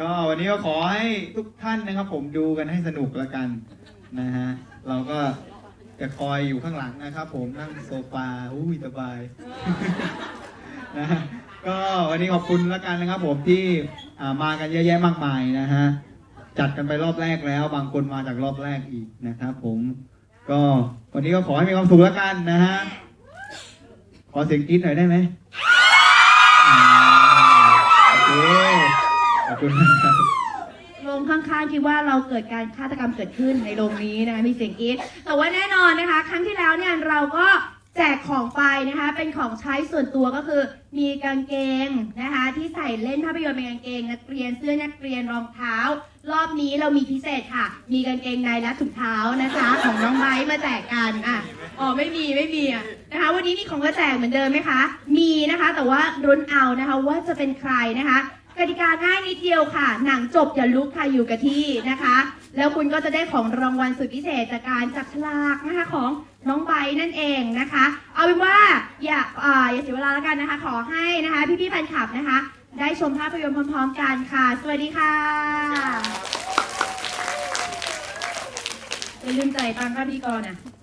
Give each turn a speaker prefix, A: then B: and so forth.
A: ก็วันนี้ก็ขอให้ทุกท่านนะครับ ผมดูกันให้สนุกล้วกันนะฮะเราก็จะคอยอยู่ข้างหลังนะครับ ผมนั่งโซฟาอุ้ยสบายนะฮะก็วันนี้ขอบคุณล้วกันนะครับ ผมที่อ่ามากันเยอะแยะมากมายนะฮะจัดกันไปรอบแรกแล้ว บางคนมาจากรอบแรกอีกนะครับ ผมก็วันนี้ก็ขอให้มีความสุขล้วกันนะฮะขอเสียงกรี๊ดหน่อยได้ไหม คุณมากครับ
B: โรงข้างๆคิดว่าเราเกิดการฆาตกรรมเกิดขึ้นในโรงนี้นะคะมีเสียงกรี๊ดแต่ว่าแน่นอนนะคะ ครั้งที่แล้วเนี่ยเราก็แจกของไปนะคะ เป็นของใช้ส่วนตัวก็คือ มีกางเกงนะคะ ที่ใส่เล่นภาพยนตร์เป็นกางเกง นักเรียนเสื้อนักเรียนรองเท้า รอบนี้เรามีพิเศษค่ะ มีกางเกงในและถุงเท้านะคะ ของน้องไบร์ทมาแจกกันอะอ๋อไม่มีไม่มีอะนะคะ วันนี้มีของมาแจกเหมือนเดิมไหมคะ มีนะคะแต่ว่ารุนเอานะคะว่าจะเป็นใครนะคะ กติกาง่ายนิดเดียวค่ะ หนังจบอย่าลุกค่ะอยู่กับที่นะคะ แล้วคุณก็จะได้ของรางวัลสุดพิเศษจากการจับฉลากนะคะของน้องใบนั่นเองนะคะ เอาเป็นว่าอย่าอ่าอย่าเสียเวลาแล้วกันนะคะ ขอให้นะคะพี่ๆแฟนคลับนะคะ ได้ชมภาพยนตร์พร้อมๆกันค่ะ สวัสดีค่ะอย่าลืมจ่ายตังค่าพธี่กรอะ